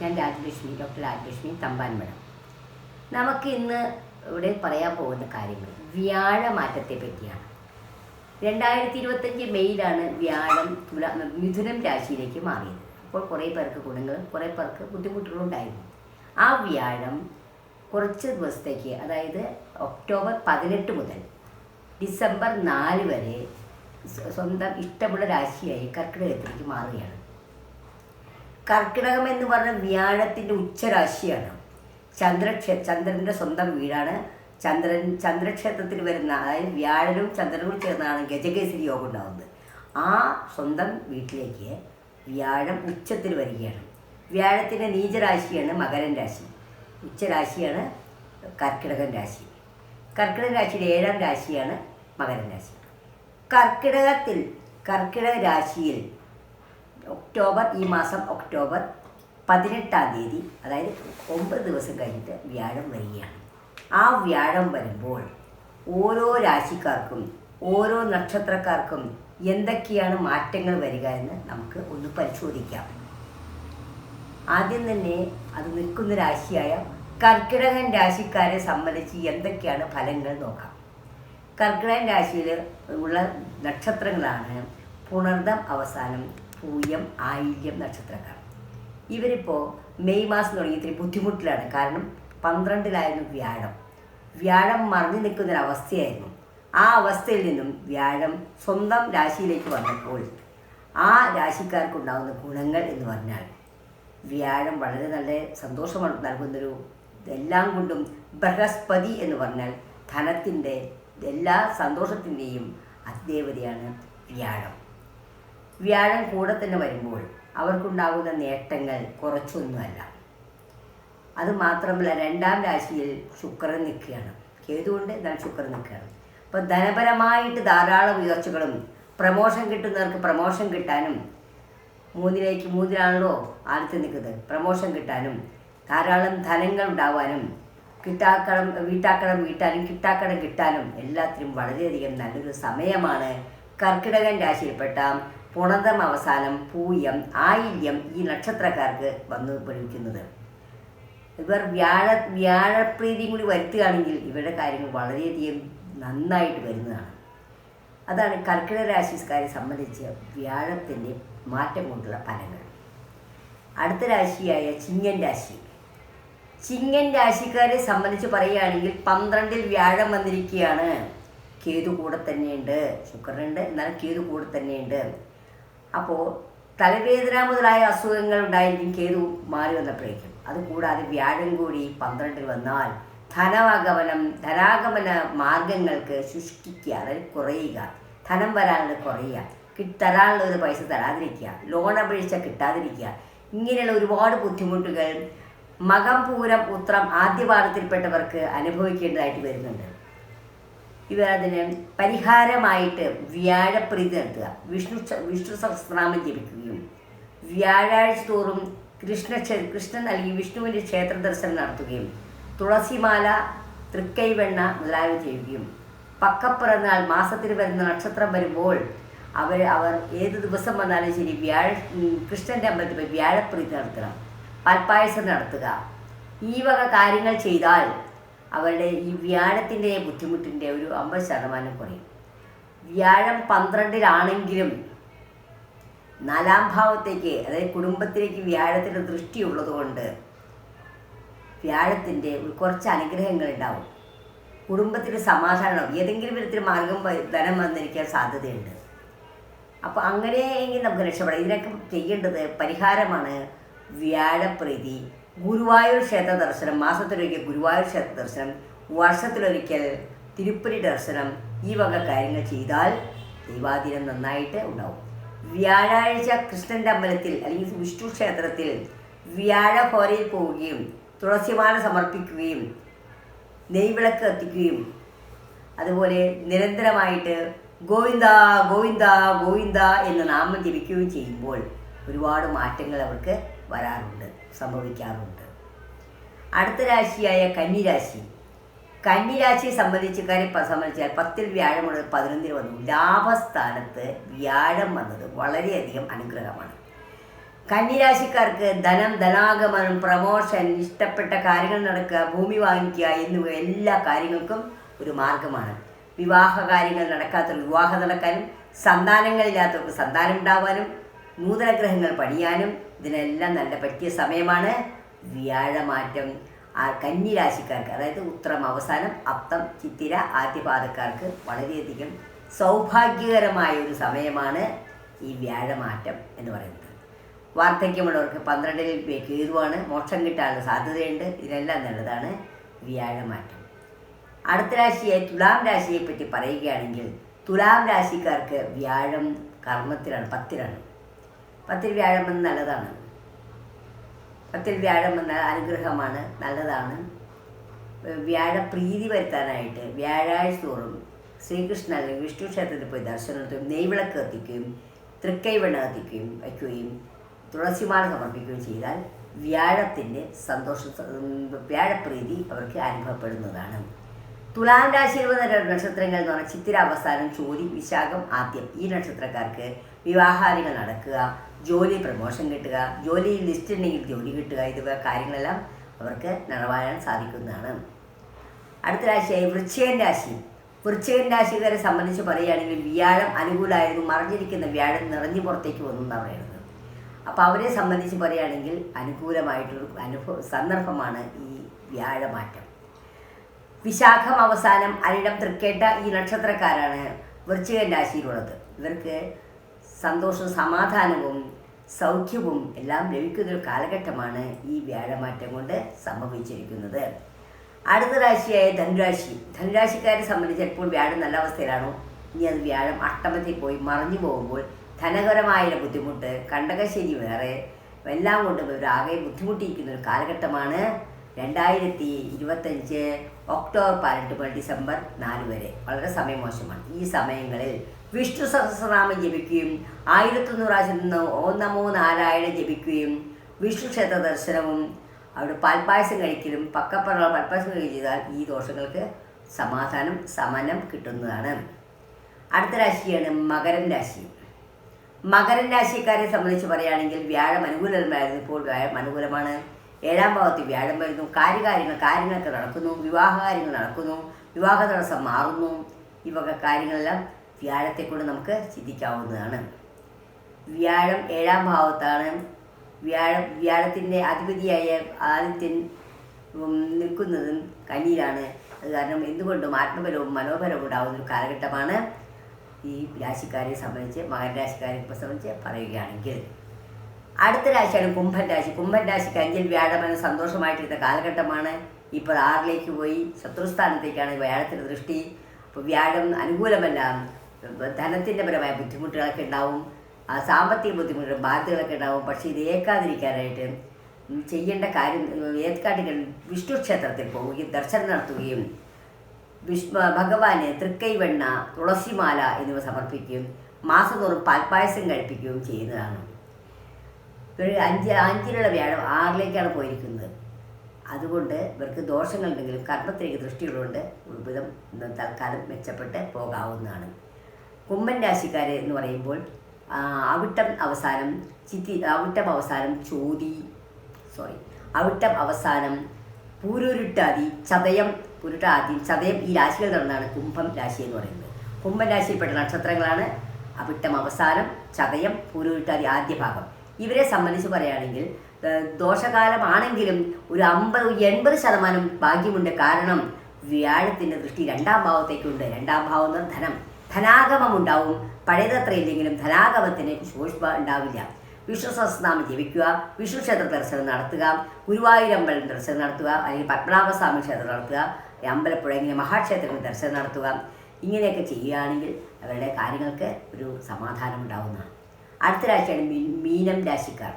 ഞാൻ രാജലക്ഷ്മി ഡോക്ടർ രാജലക്ഷ്മി തമ്പാൻമഠം നമുക്ക് ഇന്ന് ഇവിടെ പറയാൻ പോകുന്ന കാര്യങ്ങൾ വ്യാഴമാറ്റത്തെ പറ്റിയാണ് രണ്ടായിരത്തി ഇരുപത്തഞ്ച് മെയ്യിലാണ് വ്യാഴം തുല മിഥുനം രാശിയിലേക്ക് മാറിയത്. അപ്പോൾ കുറേ പേർക്ക് ഗുണങ്ങളും കുറേ പേർക്ക് ബുദ്ധിമുട്ടുകളും ഉണ്ടായിരുന്നു. ആ വ്യാഴം കുറച്ച് ദിവസത്തേക്ക് അതായത് ഒക്ടോബർ പതിനെട്ട് മുതൽ ഡിസംബർ നാല് വരെ സ്വന്തം ഇഷ്ടമുള്ള രാശിയായി കർക്കിടകത്തിലേക്ക് മാറുകയാണ്. കർക്കിടകം എന്ന് പറഞ്ഞ വ്യാഴത്തിന്റെ ഉച്ചരാശിയാണ്. ചന്ദ്രക്ഷേ ചന്ദ്രന്റെ സ്വന്തം വീടാണ്. ചന്ദ്രൻ ചന്ദ്രക്ഷേത്രത്തിൽ വരുന്ന അതായത് വ്യാഴനും ചന്ദ്രനും ചേർന്നാണ് ഗജകേസരി യോഗം ഉണ്ടാകുന്നത് ആ സ്വന്തം വീട്ടിലേക്ക് വ്യാഴം ഉച്ചത്തിൽ വരികയാണ്. വ്യാഴത്തിന്റെ നീചരാശിയാണ് മകരൻ രാശി. ഉച്ചരാശിയാണ് കർക്കിടകൻ രാശി. കർക്കിടക രാശിയുടെ ഏഴാം രാശിയാണ് മകരൻ രാശി. കർക്കിടകത്തിൽ കർക്കിടക രാശിയിൽ ഒക്ടോബർ ഈ മാസം ഒക്ടോബർ പതിനെട്ടാം തീയതി അതായത് ഒമ്പത് ദിവസം കഴിഞ്ഞിട്ട് വ്യാഴം വരികയാണ്. ആ വ്യാഴം വരുമ്പോൾ ഓരോ രാശിക്കാർക്കും ഓരോ നക്ഷത്രക്കാർക്കും എന്തൊക്കെയാണ് മാറ്റങ്ങൾ വരിക എന്ന് നമുക്ക് ഒന്ന് പരിശോധിക്കാം. ആദ്യം തന്നെ അത് നിൽക്കുന്ന രാശിയായ കർക്കിടകൻ രാശിക്കാരെ സംബന്ധിച്ച് എന്തൊക്കെയാണ് ഫലങ്ങൾ നോക്കാം. കർക്കിടകൻ രാശിയിൽ ഉള്ള നക്ഷത്രങ്ങളാണ് പുണർദം അവസാനം പൂയം ആയില്യം നക്ഷത്രക്കാർ. ഇവരിപ്പോൾ മെയ് മാസം തുടങ്ങി ഇത്തിരി ബുദ്ധിമുട്ടിലാണ്. കാരണം പന്ത്രണ്ടിലായിരുന്നു വ്യാഴം. വ്യാഴം മറിഞ്ഞു നിൽക്കുന്നൊരവസ്ഥയായിരുന്നു. ആ അവസ്ഥയിൽ നിന്നും വ്യാഴം സ്വന്തം രാശിയിലേക്ക് വന്നപ്പോൾ ആ രാശിക്കാർക്കുണ്ടാകുന്ന ഗുണങ്ങൾ എന്ന് പറഞ്ഞാൽ വ്യാഴം വളരെ നല്ല സന്തോഷം നൽകുന്നൊരു എല്ലാം കൊണ്ടും ബൃഹസ്പതി എന്ന് പറഞ്ഞാൽ ധനത്തിന്റെ എല്ലാ സന്തോഷത്തിന്റെയും അദ്ദേവതയാണ് വ്യാഴം. വ്യാഴം കൂടെ തന്നെ വരുമ്പോൾ അവർക്കുണ്ടാകുന്ന നേട്ടങ്ങൾ കുറച്ചൊന്നുമല്ല. അത് മാത്രമല്ല രണ്ടാം രാശിയിൽ ശുക്രൻ നിൽക്കുകയാണ്. കേതുകൊണ്ട് എന്നാൽ ശുക്രൻ നിൽക്കുകയാണ്. അപ്പോൾ ധനപരമായിട്ട് ധാരാളം ഉയർച്ചകളും പ്രമോഷൻ കിട്ടുന്നവർക്ക് പ്രമോഷൻ കിട്ടാനും മൂന്നിലേക്ക് മൂന്നിലാണല്ലോ ആദ്യത്തെ നിൽക്കുന്നത്. പ്രമോഷൻ കിട്ടാനും ധാരാളം ധനങ്ങൾ ഉണ്ടാവാനും കിട്ടാക്കടം വീട്ടാക്കടം വീട്ടാനും കിട്ടാക്കടം കിട്ടാനും എല്ലാത്തിനും വളരെയധികം നല്ലൊരു സമയമാണ് കർക്കിടകൻ രാശിയിൽപ്പെട്ട പുണതം അവസാനം പൂയം ആയില്യം ഈ നക്ഷത്രക്കാർക്ക് വന്ന് പഠിക്കുന്നത് ഇവർ വ്യാഴ വ്യാഴപ്രീതിയും കൂടി വരുത്തുകയാണെങ്കിൽ ഇവരുടെ കാര്യങ്ങൾ വളരെയധികം നന്നായിട്ട് വരുന്നതാണ്. അതാണ് കർക്കിടക രാശിക്കാരെ സംബന്ധിച്ച് വ്യാഴത്തിന്റെ മാറ്റം കൊണ്ടുള്ള ഫലങ്ങൾ. അടുത്ത രാശിയായ ചിങ്ങൻ രാശി. ചിങ്ങൻ രാശിക്കാരെ സംബന്ധിച്ച് പറയുകയാണെങ്കിൽ പന്ത്രണ്ടിൽ വ്യാഴം വന്നിരിക്കുകയാണ്. കേതു കൂടെ തന്നെയുണ്ട്. ശുക്രനുണ്ട്. എന്നാൽ കേതു കൂടെ തന്നെയുണ്ട്. അപ്പോൾ തലവേദന മുതലായ അസുഖങ്ങൾ ഉണ്ടായിരിക്കും കേതു മാറി വന്നപ്പോഴേക്കും. അതുകൂടാതെ വ്യാഴം കൂടി പന്ത്രണ്ടിൽ വന്നാൽ ധനാഗമനം ധനാഗമന മാർഗങ്ങൾക്ക് ശുഷ്കിക്കുക അതായത് കുറയുക. ധനം വരാനുള്ളത് കുറയുക. തരാനുള്ളത് പൈസ തരാതിരിക്കുക. ലോൺ അപേക്ഷ കിട്ടാതിരിക്കുക. ഇങ്ങനെയുള്ള ഒരുപാട് ബുദ്ധിമുട്ടുകൾ മകം പൂരം ഉത്രം ആദ്യപാദത്തിൽപ്പെട്ടവർക്ക് അനുഭവിക്കേണ്ടതായിട്ട് വരുന്നുണ്ട്. ഇവർ അതിന് പരിഹാരമായിട്ട് വ്യാഴപ്രീതി നടത്തുക. വിഷ്ണു വിഷ്ണു സഹസ്രനാമം ജപിക്കുകയും വ്യാഴാഴ്ച തോറും കൃഷ്ണ കൃഷ്ണൻ നൽകി വിഷ്ണുവിന്റെ ക്ഷേത്ര ദർശനം നടത്തുകയും തുളസിമാല തൃക്കൈവെണ്ണ മുതലായവ ചെയ്യുകയും പക്കപ്പിറന്നാൾ മാസത്തിൽ വരുന്ന നക്ഷത്രം വരുമ്പോൾ അവർ അവർ ഏത് ദിവസം വന്നാലും ശരി വ്യാഴ കൃഷ്ണന്റെ അമ്പലത്തിൽ വ്യാഴപ്രീതി നടത്തണം. പാൽപ്പായസം നടത്തുക. ഈ വക കാര്യങ്ങൾ ചെയ്താൽ അവരുടെ ഈ വ്യാഴത്തിന്റെ ബുദ്ധിമുട്ടിന്റെ ഒരു അമ്പത് ശതമാനം കുറയും. വ്യാഴം പന്ത്രണ്ടിലാണെങ്കിലും നാലാം ഭാവത്തേക്ക് അതായത് കുടുംബത്തിലേക്ക് വ്യാഴത്തിന്റെ ദൃഷ്ടി ഉള്ളതുകൊണ്ട് വ്യാഴത്തിന്റെ കുറച്ച് അനുഗ്രഹങ്ങൾ ഉണ്ടാവും. കുടുംബത്തിന് സമാധാനം ഏതെങ്കിലും വിധത്തിൽ മാർഗം ധനം വന്നിരിക്കാൻ സാധ്യതയുണ്ട്. അപ്പോൾ അങ്ങനെയെങ്കിൽ നമുക്ക് രക്ഷപ്പെടാം. ഇതിനൊക്കെ ചെയ്യേണ്ടത് പരിഹാരമാണ് വ്യാഴപ്രീതി. ഗുരുവായൂർ ക്ഷേത്ര ദർശനം മാസത്തിലൊരിക്കൽ ഗുരുവായൂർ ക്ഷേത്ര ദർശനം വർഷത്തിലൊരിക്കൽ തിരുപ്പതി ദർശനം ഈ വക കാര്യങ്ങൾ ചെയ്താൽ ദൈവാധീനം നന്നായിട്ട് ഉണ്ടാവും. വ്യാഴാഴ്ച കൃഷ്ണന്റെ അമ്പലത്തിൽ അല്ലെങ്കിൽ വിഷ്ണു ക്ഷേത്രത്തിൽ വ്യാഴ വ്യാഴഹോരയിൽ പോവുകയും തുളസിമാല സമർപ്പിക്കുകയും നെയ്വിളക്ക് കത്തിക്കുകയും അതുപോലെ നിരന്തരമായിട്ട് ഗോവിന്ദ ഗോവിന്ദ ഗോവിന്ദ എന്ന നാമം ജപിക്കുകയും ചെയ്യുമ്പോൾ ഒരുപാട് മാറ്റങ്ങൾ അവർക്ക് വരാറുണ്ട്. സംഭവിക്കാറുണ്ട്. അടുത്ത രാശിയായ കന്നിരാശി. കന്നിരാശിയെ സംബന്ധിച്ച് കാര്യം സംബന്ധിച്ചാൽ പത്തിൽ വ്യാഴം മുതൽ പതിനൊന്നിന് വന്നു. ലാഭസ്ഥാനത്ത് വ്യാഴം വന്നത് വളരെയധികം അനുഗ്രഹമാണ്. കന്നിരാശിക്കാർക്ക് ധനം ധനാഗമനം പ്രമോഷൻ ഇഷ്ടപ്പെട്ട കാര്യങ്ങൾ നടക്കുക ഭൂമി വാങ്ങിക്കുക എന്നിവ എല്ലാ കാര്യങ്ങൾക്കും ഒരു മാർഗമാണ്. വിവാഹ കാര്യങ്ങൾ നടക്കാത്തവർ വിവാഹം നടക്കാനും സന്താനങ്ങളില്ലാത്തവർക്ക് സന്താനം ഉണ്ടാവാനും നൂതന ഗ്രഹങ്ങൾ പണിയാനും ഇതിനെല്ലാം നല്ല പറ്റിയ സമയമാണ്. വ്യാഴമാറ്റം. ആ കന്നിരാശിക്കാർക്ക് അതായത് ഉത്രം അവസാനം അപ്തം ചിത്തിര ആദ്യപാദക്കാർക്ക് വളരെയധികം സൗഭാഗ്യകരമായ ഒരു സമയമാണ് ഈ വ്യാഴമാറ്റം എന്ന് പറയുന്നത്. വാർദ്ധക്യമുള്ളവർക്ക് പന്ത്രണ്ടിൽ കേതുവാണ്. മോക്ഷം കിട്ടാനുള്ള സാധ്യതയുണ്ട്. ഇതെല്ലാം നല്ലതാണ് വ്യാഴമാറ്റം. അടുത്ത രാശിയെ തുലാം രാശിയെ പറ്റി പറയുകയാണെങ്കിൽ തുലാം രാശിക്കാർക്ക് വ്യാഴം കർമ്മത്തിലാണ് പത്തിലാണ്. പത്തിൽ വ്യാഴം നല്ലതാണ്. പത്തിൽ വ്യാഴം എന്ന അനുഗ്രഹമാണ് നല്ലതാണ്. വ്യാഴപ്രീതി വരുത്താനായിട്ട് വ്യാഴാഴ്ച തോറും ശ്രീകൃഷ്ണ അല്ലെങ്കിൽ വിഷ്ണു ക്ഷേത്രത്തിൽ പോയി ദർശനം നടത്തുകയും നെയ്വിളക്ക് കത്തിക്കുകയും തൃക്കൈവെണ്ണ കത്തിക്കുകയും വയ്ക്കുകയും തുളസിമാല സമർപ്പിക്കുകയും ചെയ്താൽ വ്യാഴത്തിന്റെ സന്തോഷ വ്യാഴപ്രീതി അവർക്ക് അനുഭവപ്പെടുന്നതാണ്. തുലാം രാശിയിൽ വന്ന നക്ഷത്രങ്ങൾ എന്ന് പറഞ്ഞാൽ ചിത്തിര അവസാനം ചോതി വിശാഖം ആദ്യം. ഈ നക്ഷത്രക്കാർക്ക് വിവാഹാദികൾ നടക്കുക. ജോലി പ്രമോഷൻ കിട്ടുക ജോലി ലിസ്റ്റ് ഉണ്ടെങ്കിൽ ജോലി കിട്ടുക ഇതുപോലെ കാര്യങ്ങളെല്ലാം അവർക്ക് നിറവാഴാൻ സാധിക്കുന്നതാണ്. അടുത്ത രാശിയായി വൃശ്ചികൻ രാശി. വൃശ്ചികൻ രാശിക്കാരെ സംബന്ധിച്ച് പറയുകയാണെങ്കിൽ വ്യാഴം അനുകൂലമായിരുന്നു. മറിഞ്ഞിരിക്കുന്ന വ്യാഴം നിറഞ്ഞു പുറത്തേക്ക് വന്നു എന്നാണ് പറയുന്നത്. അപ്പോൾ അവരെ സംബന്ധിച്ച് പറയുകയാണെങ്കിൽ അനുകൂലമായിട്ടൊരു അനുഭവ സന്ദർഭമാണ് ഈ വ്യാഴമാറ്റം. വിശാഖം അവസാനം അരിടം തൃക്കേട്ട ഈ നക്ഷത്രക്കാരാണ് വൃശ്ചികൻ രാശിയിലുള്ളത്. ഇവർക്ക് സന്തോഷവും സമാധാനവും സൗഖ്യവും എല്ലാം ലഭിക്കുന്ന ഒരു കാലഘട്ടമാണ് ഈ വ്യാഴമാറ്റം കൊണ്ട് സംഭവിച്ചിരിക്കുന്നത്. അടുത്ത രാശിയായ ധനുരാശി. ധനുരാശിക്കാരെ സംബന്ധിച്ച് എപ്പോൾ വ്യാഴം നല്ല അവസ്ഥയിലാണോ? ഇനി അത് വ്യാഴം അഷ്ടമത്തിൽ പോയി മറിഞ്ഞു പോകുമ്പോൾ ധനകരമായ ബുദ്ധിമുട്ട് കണ്ടകശേരി വേറെ എല്ലാം കൊണ്ടും ഇവരാകെ ബുദ്ധിമുട്ടിയിരിക്കുന്ന ഒരു കാലഘട്ടമാണ് രണ്ടായിരത്തി ഇരുപത്തഞ്ച് ഒക്ടോബർ പതിനെട്ട് മുതൽ ഡിസംബർ നാല് വരെ. വളരെ സമയം മോശമാണ്. ഈ സമയങ്ങളിൽ വിഷ്ണു സഹസ്രനാമം ജപിക്കുകയും ആയിരത്തൊന്ന് പ്രാവശ്യം നിന്ന് ഓം നമോ നാരായണ ജപിക്കുകയും വിഷ്ണു ക്ഷേത്ര ദർശനവും അവിടെ പാൽപ്പായസം കഴിക്കലും പക്കപ്പറ പാൽപ്പായസം കഴിക്കുകയും ചെയ്താൽ ഈ ദോഷങ്ങൾക്ക് സമാധാനം സമനം കിട്ടുന്നതാണ്. അടുത്ത രാശിയാണ് മകരൻ രാശി. മകരൻ രാശിക്കാരെ സംബന്ധിച്ച് പറയുകയാണെങ്കിൽ വ്യാഴം അനുകൂലമായിരുന്നു. ഇപ്പോൾ വ്യാഴം അനുകൂലമാണ്. ഏഴാം ഭാവത്തിൽ വ്യാഴം വരുന്നു. കാര്യകാര്യങ്ങൾ കാര്യങ്ങളൊക്കെ നടക്കുന്നു. വിവാഹ കാര്യങ്ങൾ നടക്കുന്നു. വിവാഹ തടസ്സം മാറുന്നു. വക കാര്യങ്ങളെല്ലാം വ്യാഴത്തെ കൊണ്ട് നമുക്ക് ചിന്തിക്കാവുന്നതാണ്. വ്യാഴം ഏഴാം ഭാവത്താണ്. വ്യാഴം വ്യാഴത്തിന്റെ അധിപതിയായ ആദിത്യൻ നിൽക്കുന്നതും കന്നിയിലാണ്. അത് കാരണം എന്തുകൊണ്ടും ആത്മബലവും മനോബലവും ഉണ്ടാകുന്ന ഒരു കാലഘട്ടമാണ് ഈ രാശിക്കാരെ സംബന്ധിച്ച് മകൻ രാശിക്കാരെ സംബന്ധിച്ച് പറയുകയാണെങ്കിൽ. അടുത്ത രാശിയാണ് കുംഭൻ രാശി. കുംഭൻ രാശിക്ക് അഞ്ചിൽ വ്യാഴമെന്ന സന്തോഷമായിട്ടിരുന്ന കാലഘട്ടമാണ്. ഇപ്പോൾ ആറിലേക്ക് പോയി ശത്രുസ്ഥാനത്തേക്കാണ് വ്യാഴത്തിന്റെ ദൃഷ്ടി. അപ്പോൾ വ്യാഴം അനുകൂലമല്ല. ധനത്തിന്റെ പരമായ ബുദ്ധിമുട്ടുകളൊക്കെ ഉണ്ടാവും. സാമ്പത്തിക ബുദ്ധിമുട്ടുകൾ ബാധ്യതകളൊക്കെ ഉണ്ടാവും. പക്ഷേ ഇത് ഏക്കാതിരിക്കാനായിട്ട് ചെയ്യേണ്ട കാര്യം ഏക്കാട്ടികൾ വിഷ്ണു ക്ഷേത്രത്തിൽ പോവുകയും ദർശനം നടത്തുകയും വിഷ്ണു ഭഗവാന് തൃക്കൈവെണ്ണ തുളസിമാല എന്നിവ സമർപ്പിക്കുകയും മാസതോറും പാൽപ്പായസം കഴിപ്പിക്കുകയും ചെയ്യുന്നതാണ്. ഇവർ അഞ്ച് അഞ്ചിലുള്ള വ്യാഴം ആറിലേക്കാണ് പോയിരിക്കുന്നത്. അതുകൊണ്ട് ഇവർക്ക് ദോഷങ്ങളുണ്ടെങ്കിലും കർമ്മത്തിലേക്ക് ദൃഷ്ടിയുള്ളതുകൊണ്ട് ഇന്ന് തൽക്കാലം മെച്ചപ്പെട്ട് പോകാവുന്നതാണ്. കുംഭൻ രാശിക്കാർ എന്ന് പറയുമ്പോൾ അവിട്ടം അവസാനം ചിത്തി അവിട്ടം അവസാനം ചോതി സോറി അവിട്ടം അവസാനം പൂരുരുട്ടാതി ചതയം പുരുട്ടാതി ചതയം ഈ രാശികൾ നടന്നാണ് കുംഭം രാശി എന്ന് പറയുന്നത്. കുംഭം രാശിയിൽപ്പെട്ട നക്ഷത്രങ്ങളാണ് അവിട്ടം അവസാനം ചതയം പൂരുരുട്ടാതി ആദ്യ ഭാഗം. ഇവരെ സംബന്ധിച്ച് പറയുകയാണെങ്കിൽ ദോഷകാലമാണെങ്കിലും ഒരു അമ്പത് എൺപത് ശതമാനം ഭാഗ്യമുണ്ട്. കാരണം വ്യാഴത്തിന്റെ ദൃഷ്ടി രണ്ടാം ഭാവത്തേക്കുണ്ട്. രണ്ടാം ഭാവം ധനം. ധനാഗമം ഉണ്ടാവും പഴയതത്ര ഇല്ലെങ്കിലും ധനാഗമത്തിന് ശോഷ്മ ഉണ്ടാവില്ല. വിഷ്ണു സഹസ്രനാമം ജപിക്കുക വിഷ്ണു ക്ഷേത്ര ദർശനം നടത്തുക ഗുരുവായൂരമ്പലം ദർശനം നടത്തുക അല്ലെങ്കിൽ പത്മനാഭസ്വാമി ക്ഷേത്രം നടത്തുക അമ്പലപ്പുഴ ഇങ്ങനെ മഹാക്ഷേത്രങ്ങൾ ദർശനം നടത്തുക ഇങ്ങനെയൊക്കെ ചെയ്യുകയാണെങ്കിൽ അവരുടെ കാര്യങ്ങൾക്ക് ഒരു സമാധാനം ഉണ്ടാവുന്നതാണ്. അടുത്ത രാശിയാണ് മീൻ മീനം രാശിക്കാർ.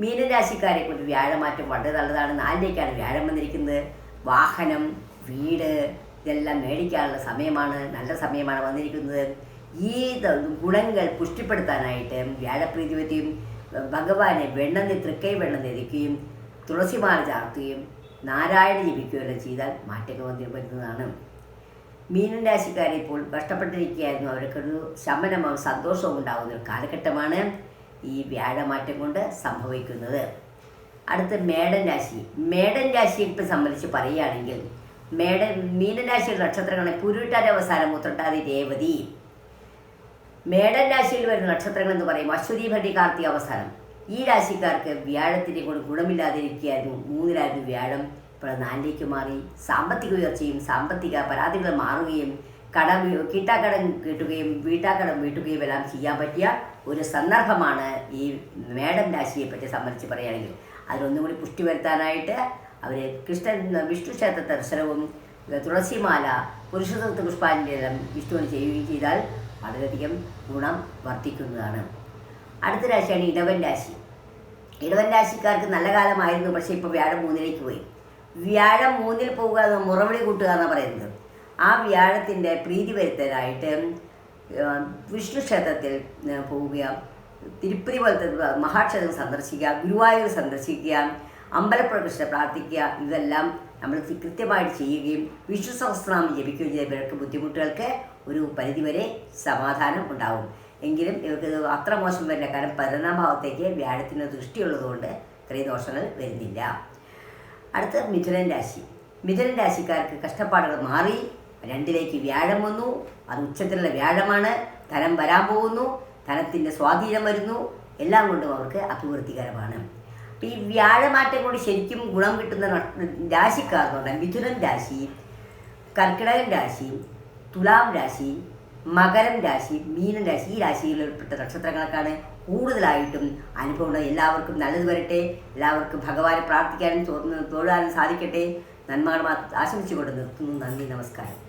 മീനം രാശിക്കാരെ കൊണ്ട് വ്യാഴമാറ്റം വളരെ നല്ലതാണ്. നാലിലേക്കാണ് വ്യാഴം വന്നിരിക്കുന്നത്. വാഹനം വീട് ഇതെല്ലാം മേടിക്കാനുള്ള സമയമാണ് നല്ല സമയമാണ് വന്നിരിക്കുന്നത്. ഈ ഗുണങ്ങൾ പുഷ്ടിപ്പെടുത്താനായിട്ട് വ്യാഴപ്രീതി പറ്റിയും ഭഗവാനെ വെണ്ണന്തി തൃക്കൈ വെണ്ണം ധരിക്കുകയും തുളസിമാല ചാർത്തുകയും നാരായണ ജപിക്കുകയെല്ലാം ചെയ്താൽ മാറ്റങ്ങൾ വന്നി വരുന്നതാണ്. മീനൻ രാശിക്കാരെ ഇപ്പോൾ കഷ്ടപ്പെട്ടിരിക്കുകയായിരുന്നു. അവർക്കൊരു ശമനവും സന്തോഷവും ഉണ്ടാകുന്ന ഒരു കാലഘട്ടമാണ് ഈ വ്യാഴമാറ്റം കൊണ്ട് സംഭവിക്കുന്നത്. അടുത്ത മേടൻ രാശി. മേടൻ രാശിയെ സംബന്ധിച്ച് പറയുകയാണെങ്കിൽ മേടൻ മീനരാശിയിൽ നക്ഷത്രങ്ങളെ പുരുട്ടാതി അവസാനം ഉത്രട്ടാതി രേവതി. മേടൻ രാശിയിൽ വരുന്ന നക്ഷത്രങ്ങൾ എന്ന് പറയും അശ്വതി ഭരണി കാർത്തി അവസാനം. ഈ രാശിക്കാർക്ക് വ്യാഴത്തിന്റെ കൂടെ ഗുണമില്ലാതിരിക്കുകയായിരുന്നു. മൂന്നിലായിരുന്നു വ്യാഴം. ഇപ്പോൾ നാലിലേക്ക് മാറി. സാമ്പത്തിക ഉയർച്ചയും സാമ്പത്തിക പരാതികൾ മാറുകയും കടം കിട്ടാക്കടം കിട്ടുകയും വീട്ടാക്കടം വീട്ടുകയും എല്ലാം ചെയ്യാൻ പറ്റിയ ഒരു സന്ദർഭമാണ് ഈ മേടം രാശിയെ പറ്റി സംബന്ധിച്ച് പറയുകയാണെങ്കിൽ. അതിലൊന്നും കൂടി പുഷ്ടി വരുത്താനായിട്ട് അവർ കൃഷ്ണൻ വിഷ്ണു ക്ഷേത്ര ദർശനവും തുളസിമാല പുരുഷതത്വ പുഷ്പാഞ്ജലം വിഷ്ണുവിന് ചെയ്യുകയും ചെയ്താൽ വളരെയധികം ഗുണം വർദ്ധിക്കുന്നതാണ്. അടുത്ത രാശിയാണ് ഇടവൻ രാശി. ഇടവൻ രാശിക്കാർക്ക് നല്ല കാലമായിരുന്നു പക്ഷേ ഇപ്പോൾ വ്യാഴം മൂന്നിലേക്ക് പോയി. വ്യാഴം മൂന്നിൽ പോവുക എന്ന് മുറവിളി കൂട്ടുക എന്നാണ് പറയുന്നത്. ആ വ്യാഴത്തിന്റെ പ്രീതി വരുത്താനായിട്ട് വിഷ്ണു ക്ഷേത്രത്തിൽ പോവുക തിരുപ്പതി പോലത്തെ മഹാക്ഷേത്രം സന്ദർശിക്കുക ഗുരുവായൂർ സന്ദർശിക്കുക അമ്പലപ്പുഴ പ്രാർത്ഥിക്കുക. ഇതെല്ലാം നമ്മൾ കൃത്യമായിട്ട് ചെയ്യുകയും വിഷു സഹസ്രനാമം ജപിക്കുകയും ചെയ്ത ഇവർക്ക് ബുദ്ധിമുട്ടുകൾക്ക് ഒരു പരിധിവരെ സമാധാനം ഉണ്ടാവും. എങ്കിലും ഇവർക്ക് അത്ര മോശം വരില്ല. കാരണം പരിണാമഭാവത്തേക്ക് വ്യാഴത്തിന് ദൃഷ്ടിയുള്ളതുകൊണ്ട് ഇത്രയും ദോഷങ്ങൾ വരുന്നില്ല. അടുത്ത മിഥുനൻ രാശി. മിഥുനൻ രാശിക്കാർക്ക് കഷ്ടപ്പാടുകൾ മാറി. രണ്ടിലേക്ക് വ്യാഴം വന്നു. അത് ഉച്ചത്തിലുള്ള വ്യാഴമാണ്. ധനം വരാൻ പോകുന്നു. ധനത്തിന്റെ സ്വാധീനം വരുന്നു. എല്ലാം കൊണ്ടും അവർക്ക് അഭിവൃദ്ധികരമാണ്. ഈ വ്യാഴമാറ്റം കൊണ്ട് ശരിക്കും ഗുണം കിട്ടുന്ന ന- രാശിക്കാർക്കുണ്ട്. മിഥുനൻ രാശി കർക്കിടകൻ രാശി തുലാം രാശി മകരം രാശി മീനൻ രാശി ഈ രാശിയിൽപ്പെട്ട നക്ഷത്രങ്ങൾക്കാണ് കൂടുതലായിട്ടും അനുഭവം എല്ലാവർക്കും നല്ലത് വരട്ടെ. എല്ലാവർക്കും ഭഗവാനെ പ്രാർത്ഥിക്കാനും തോന്നുന്നു തൊഴാനും സാധിക്കട്ടെ. നന്മകൾ ആശംസിച്ചുകൊണ്ട് നിർത്തുന്നു. നന്ദി നമസ്കാരം.